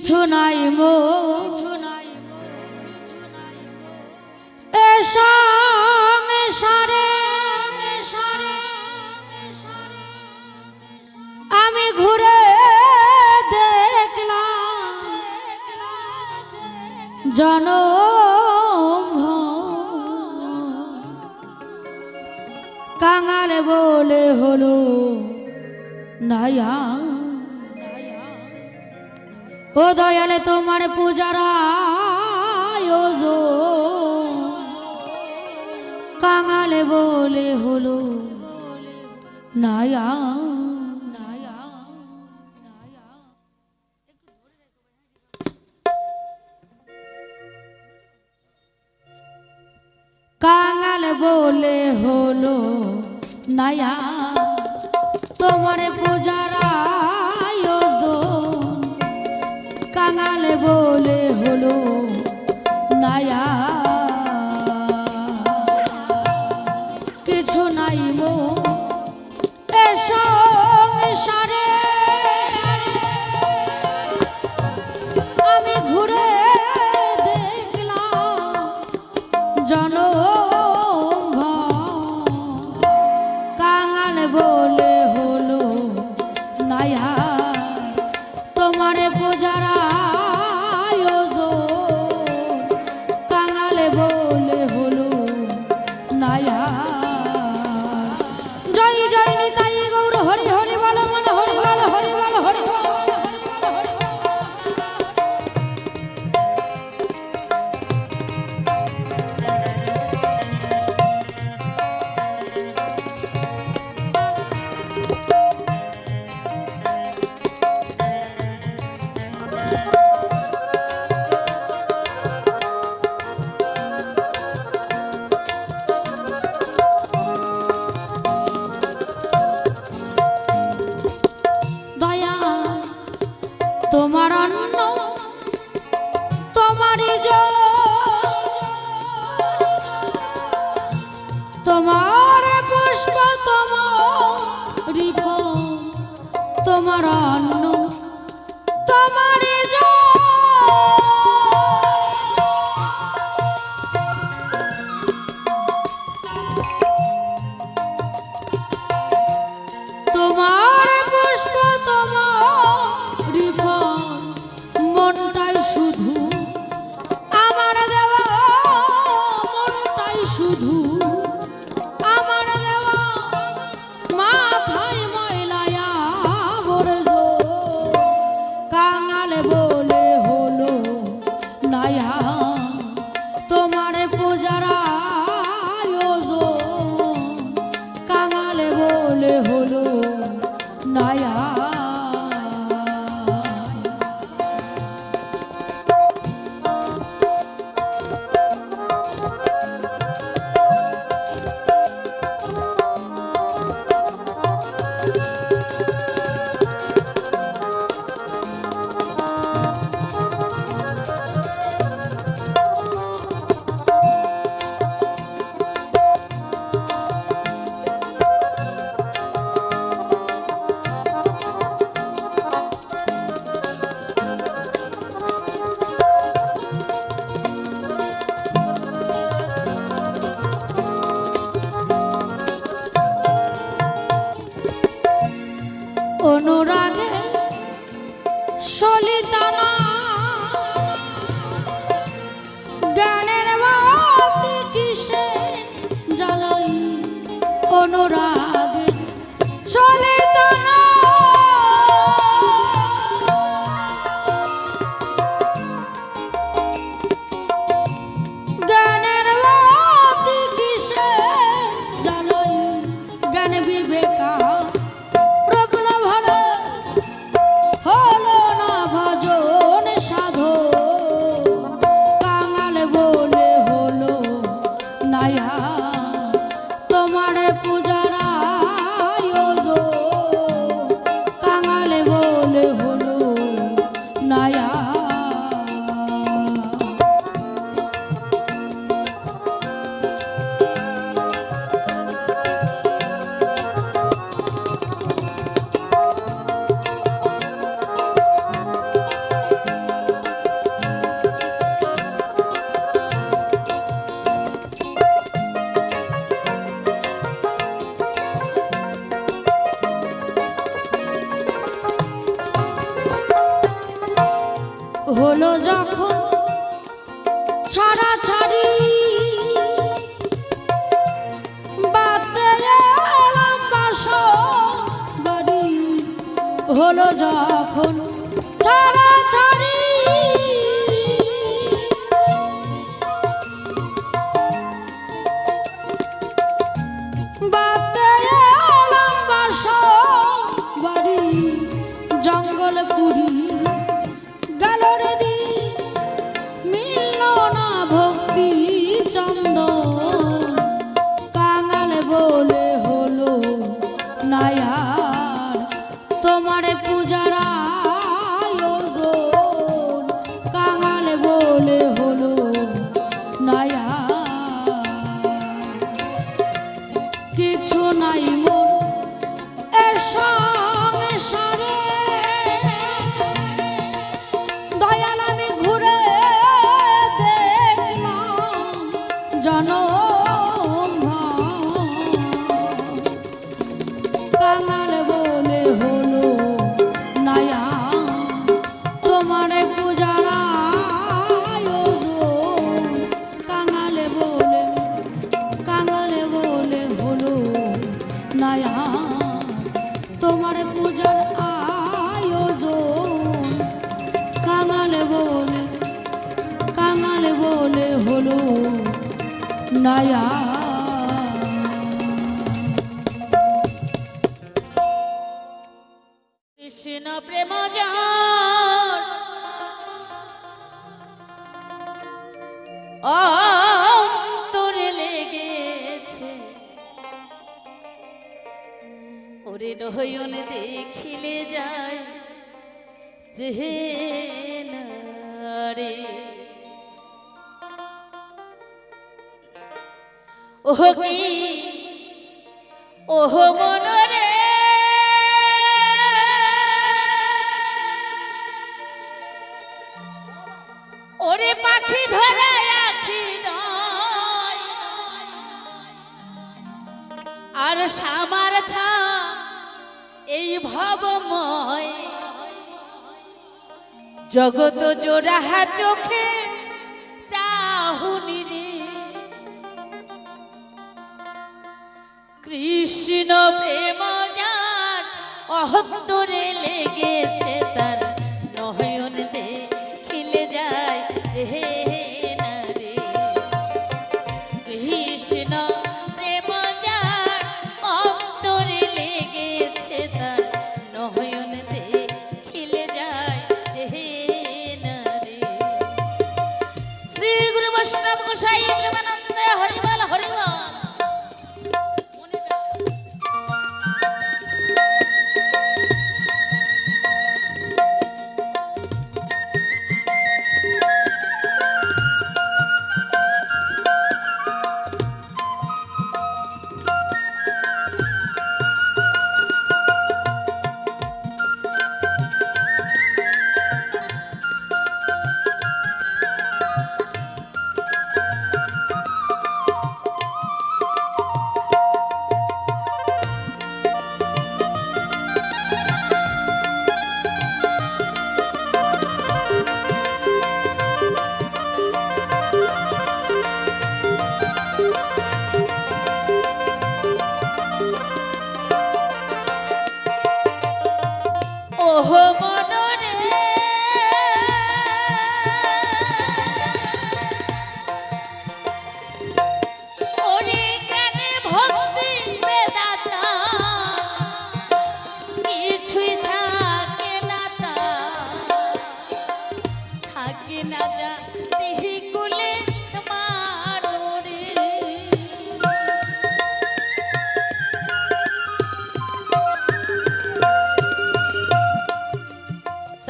কিছু নাই মো। সংসারে আমি ঘুরে দেখলাম জন কাঙাল বলে হলো নায়া ও দয়ালে তোমার পূজারা কাঙালে বলে হলো নায়া। কাঙাল বলে হলো নায়া তোমার পূজার বলে হলো নায়া। কিছু নাই মো সংসারে আমি ঘুরে দেখলাম জন তোমার অন্ন তোমার হলো যখন ছড়াছড়ি। হলো যখন ছড়াছড়ি। নায়া। কৃষ্ণ প্রেম অন্তরে লেগেছে। ওরে নয়ন দেখিলে যায় যে রে। ওহ কি? ওহ মনরে। ওরে পাখি ধরে নয়। আর সামার্থা এই ভবময়। জগত জোড়াহা চোখে কৃষ্ণ প্রেম যার অহন্তরে লেগেছে তার ওহ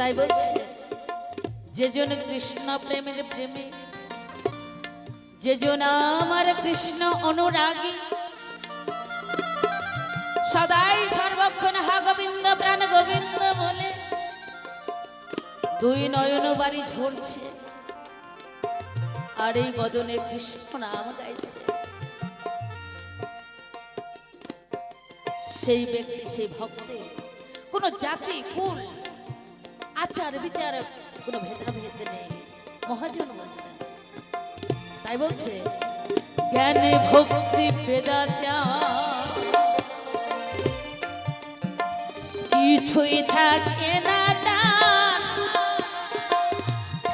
তাই বলছে, যে জন কৃষ্ণ প্রেমের প্রেমে, যে জন আমার কৃষ্ণ অনুরাগী, সদাই সর্বক্ষণ হা গোবিন্দ প্রাণ গোবিন্দ বলে দুই নয়ন বাড়ি ঝরছে, আর এই বদনে কৃষ্ণ নাম গাইছে। সেই ব্যক্তি, সেই ভক্তে, কোনো জাতি, কুল আচার বিচার, কোনো ভেদাভেদ নেই। মহাজন বলছে তাই বলছে, জ্ঞানে ভক্তি কিছুই থাকে না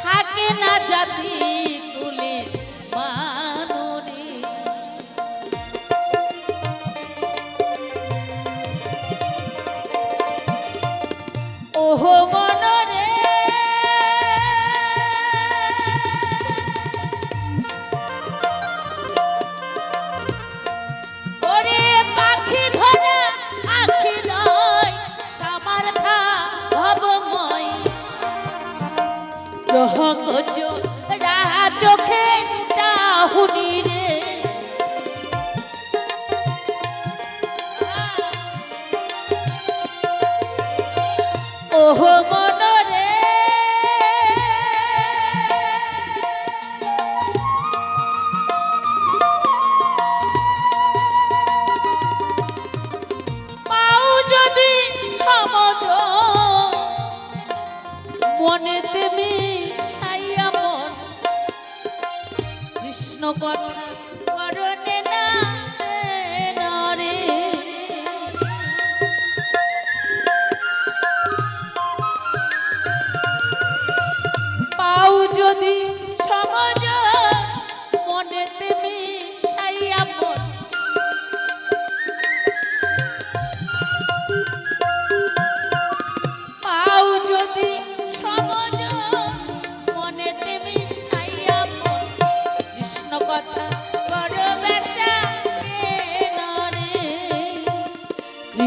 থাকে না জাতি ওহো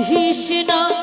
কৃষ্ণ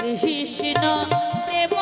কৃষ্ণ প্রেম